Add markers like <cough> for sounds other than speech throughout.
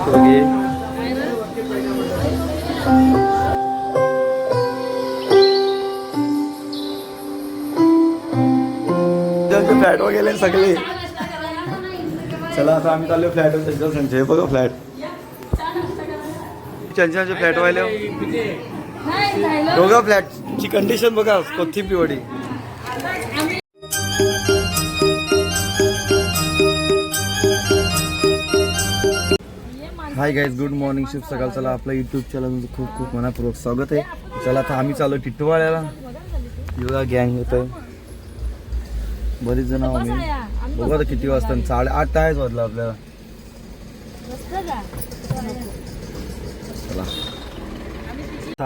वगैरे फ्लॅट वगैरे सगळे चला आता आम्ही चाललो फ्लॅट त्यांच्या संजय बघा फ्लॅट त्यांच्या फ्लॅट व्हायला दोघं फ्लॅटची कंडिशन बघा कोथिंबी वडी. हाय गाईज गुड मॉर्निंग शुभ सकाळ चला आपलं युट्यूब चॅनल खूप खूप मनापूर्वक स्वागत आहे. चला आता आम्ही चालू टिटवाळ्याला योगा गँग येत आहे बरीच जण आहो आम्ही. बघू आता किती वाजता साडे आठ तास वाजला आपल्याला. चला.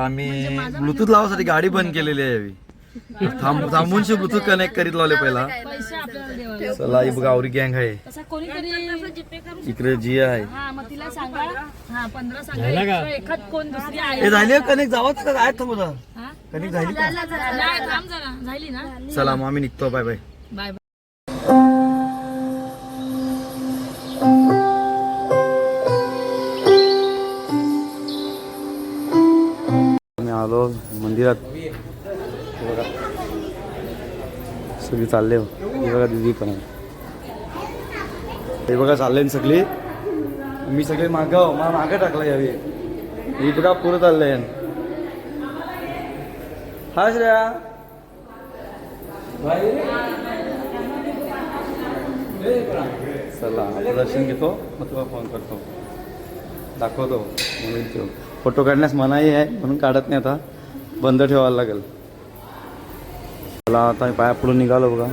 आम्ही ब्लूटूथ लावासाठी गाडी बंद केलेली आहे यावी थांब थांबून ब्लूटूथ कनेक्ट करीत लावले पहिला. चला ही बघा आवरी गँग आहे. इकडे जिया आहे. हा मग तिला सांगा. हा पंधरा सांगा. extra एखाद कोण दुसरी आहे? झाली कनेक्ट जावंच का काय थांबू हा? कनेक्ट झाली का? नाही, थांब जरा. झाली ना? चला मग आम्ही निघतो. Bye bye. Bye bye. आम्ही आलो मंदिरात. हे बघा. सगळी चालले. हो. हे बघा दिदी पण आहे. हे बघा चालले ना सगळी. मी सगळे मागव मला मागं टाकला यावे ही बघा पुरं चाललंय? हा श्रेया. चला आता दर्शन घेतो. मग तुला फोन करतो. दाखवतो. म्हणून फोटो काढण्यास मनाई आहे म्हणून काढत नाही आता. बंद ठेवायला लागेल. चला आता पाया पुढून निघालो बघा.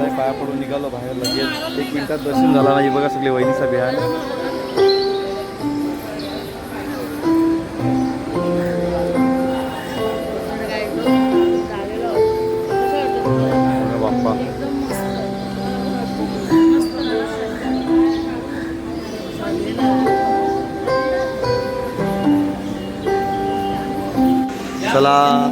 आहे पाया पडून निघालो बाहेर लगेच. एक मिनिटात दर्शन झाला नाही बघा सगळे वहिनीचा बिहार आहे चला.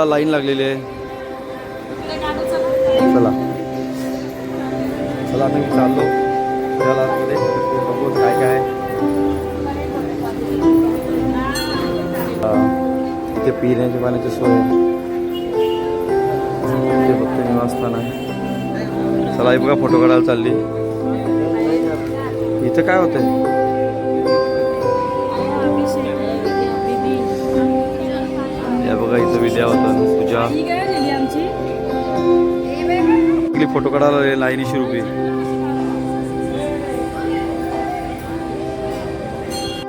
बघा लाईन लागलेली आहे. चला. चला आता मी चाललो. फिरायला बघू काय काय. आहे. हा, इथे पिण्याची पाण्याची सोय. आहे. फक्त निवासस्थान आहे. चला हे बघा फोटो काढायला चालली. इथं काय होतंय? आमची आपली फोटो काढायला लाईनीशी रुपये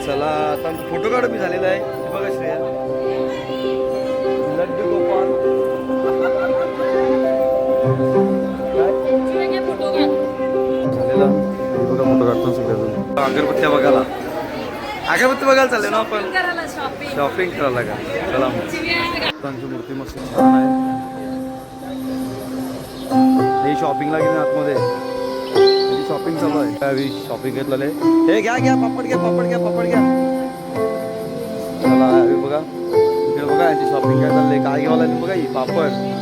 चला आता आमचा फोटो काढ मी झालेला आहे. बघा श्रेया. लड्डू गोपाल झालेला. बघा फोटो काढतो सगळ्याजण अगरबत्त्या बघायला. अगरबत्ती बघायला चालले ना आपण? शॉपिंग करायला का? चला मग मूर्ती मस्त छान आहे. हे शॉपिंगला गेले आतमध्ये. शॉपिंग चालू आहे? काय शॉपिंग घेतलेलं आहे? हे घ्या घ्या पापड घ्या पापड घ्या पापड घ्या. चला बघा. इकडे बघा यांची शॉपिंग काय चाललंय? काय घ्यावं लागेल बघा ही पापड.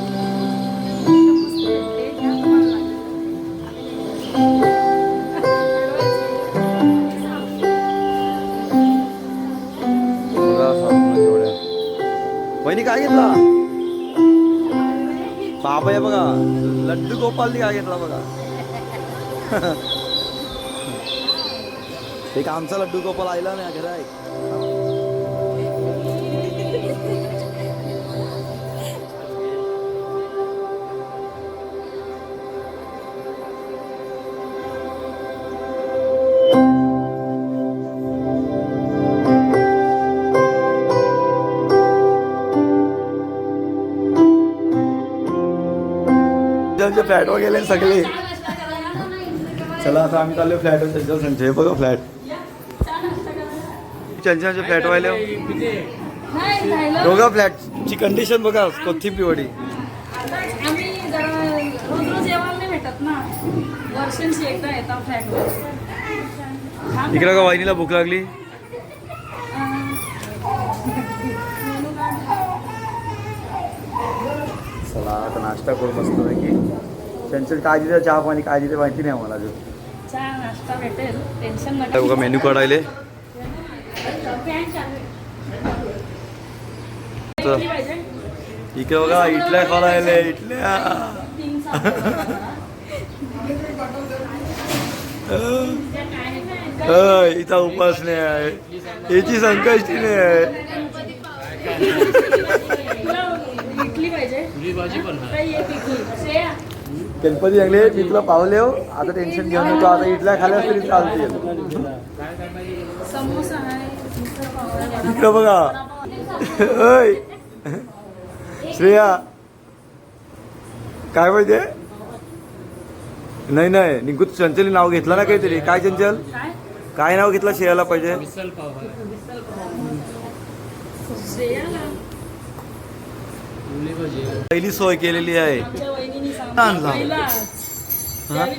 घेतला. बाबा आहे बघा. लड्डू गोपालनी काय घेतला बघा. <laughs> एक आमचा लड्डू गोपाल आयला नाही घरा फ्लॅट वगैरे गेले सगळे. चला आता आम्ही चाललो फ्लॅट त्यांच्या बघा फ्लॅट. त्यांच्या फ्लॅट व्हायला नाही फ्लॅट ची फ्लॅटची कंडिशन बघा कोथी पिवडी आम्ही इकडे का वाहिनीला भूक लागली. चला आता नाश्ता करू मस्त की त्यांचं काय दिलं? चहा पाणी काय दिलं? माहिती नाही आम्हाला अजून. चहा नाश्ता भेटेल. टेन्शन आता बघा मेन्यू तर इकडे बघा इटल्या खायला आले इटल्या इथं उपास नाही आहे. याची संकष्टी नाही आहे इडली पाहिजे. भाजी पण काही एक इडली श्रेया गणपती चांगले मी तुला पावले हो आता टेन्शन घेऊन येतो आता इटल्या खाल्यास तरी चालतील. समोसा आहे मिसळ पाव आहे. इकडं बघा. अय श्रेया. काय पाहिजे नाही नाही. निघू चंचली नाव घेतलं ना काहीतरी. काय चंचल? काय? नाव घेतलं श्रेयाला पाहिजे. पहिली सोय केलेली आहे. झालं.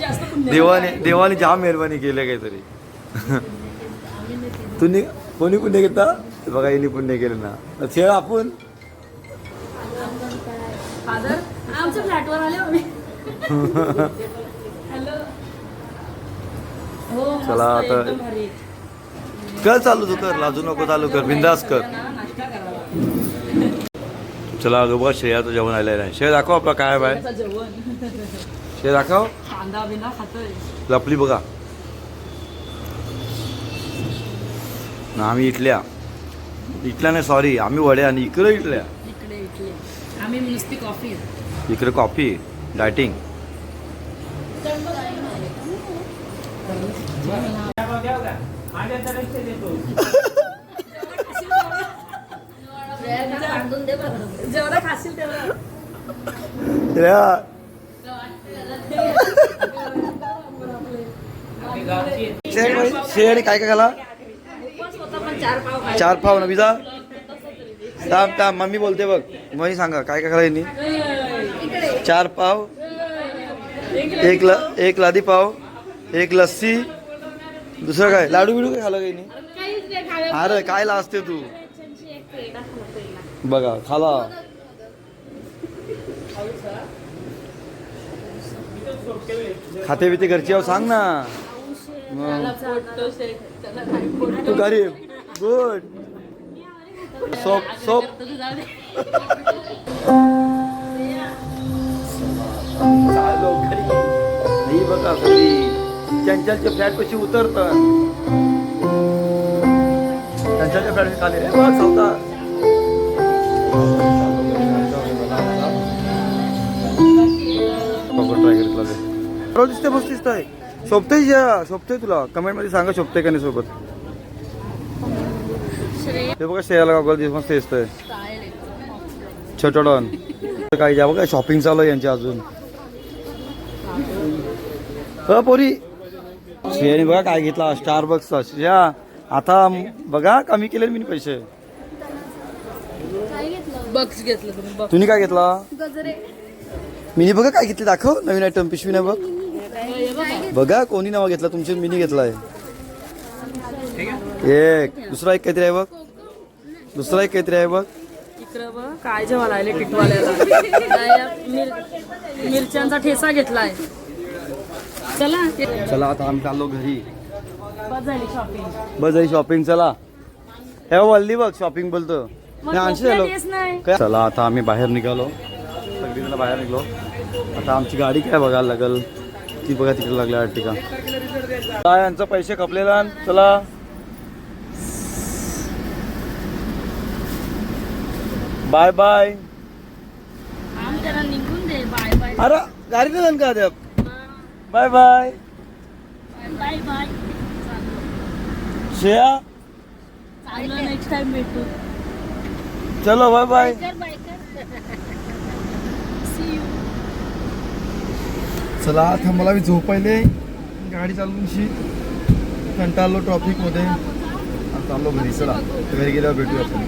जास्त पुण्य देवाने देवाने जाम मेहरबानी केली काहीतरी. तुम्ही कोणी पुण्य घेता? बघा यांनी पुण्य केलं ना. खेळ आपण. फादर आमच्या फ्लॅटवर आले आम्ही. हॅलो. हो मस्त, चला आता- एकदम भारी. कर चालू तू कर लाजू नको चालू कर बिंदास कर. चला अगं बघा श्रेयाचं जेवण आलेलं नाही श्रेय दाखव आपला काय बाय श्रेय दाखव. कांदा बिना खातोय. लपली बघा. ना आम्ही इटल्या इटल्या नाही सॉरी आम्ही वड्या आणि इकडे इटल्या आम्ही नुसती कॉफी इकडे कॉफी डायटिंग जेवढं खाशील तेवढं. काय काय पण चार पाव ना विजा थांब थांब मम्मी बोलते बघ. मम्मी सांगा काय काय खाला चार पाव एक ल एक लादी पाव एक लस्सी दुसरं काय? लाडू बिडू काय खाला काही नाही. अरे काय लाजते तू. बघा खाला. खाते बिते घरची आहो सांग ना. तू गरीब गुड. Soap soap. चालो नाही बघा चंचलच्या फ्लॅट कशी उतरतात. चंचलच्या फ्लॅट खाली. रे बघ सावता. दिसतंय. शोभतंय या शोभतंय तुला. कमेंटमध्ये सांगा शोभतंय का नाही सोबत. श्रेया. ते बघा शेयाला गावला दिवस मस्त दिसतंय. एकदम. छोटोडॉन. काय ज्या बघा शॉपिंग चालू आहे यांची अजून. अ पोरी. श्रेयाने बघा काय घेतला स्टार बक्सचा श्रेया आता बघा कमी केले मी पैसे. बक्स घेतलं? तुम्ही काय घेतला? मिनी बघा काय घेतली दाखव. नवीन आयटम पिशवी नाही बघ. बघा कोणी नाव घेतला? तुमचे मिनी घेतलाय. एक दुसरा एक काहीतरी आहे बघ. दुसरा एक काहीतरी आहे बघ. काय आले टिटवाल्याला मिर- मिरच्यांचा ठेसा घेतलाय. चला. चला आता आम्ही चाललो घरी. बस झाली शॉपिंग चला. हे वल्ली बघ शॉपिंग बोलतो. चला आता आम्ही बाहेर निघालो. सगळीजण बाहेर निघलो. आता आमची गाडी काय बघायला लागल? ती बघा तिकडे लागल्या ठिका काय यांचं पैसे खपलेला चला. Bye bye. अरे गाडी नाही का अद्याप bye bye. Bye bye. Shreya? चांगलं नेक्स्ट टाइम भेटू. चलो बाय बाय. <laughs> चला आता मला मी झोपायले गाडी चालवूनशी. कंटाळलो ट्रॉफिकमध्ये आता आलो घरी चला. घरी गेल्यावर भेटूया आपण.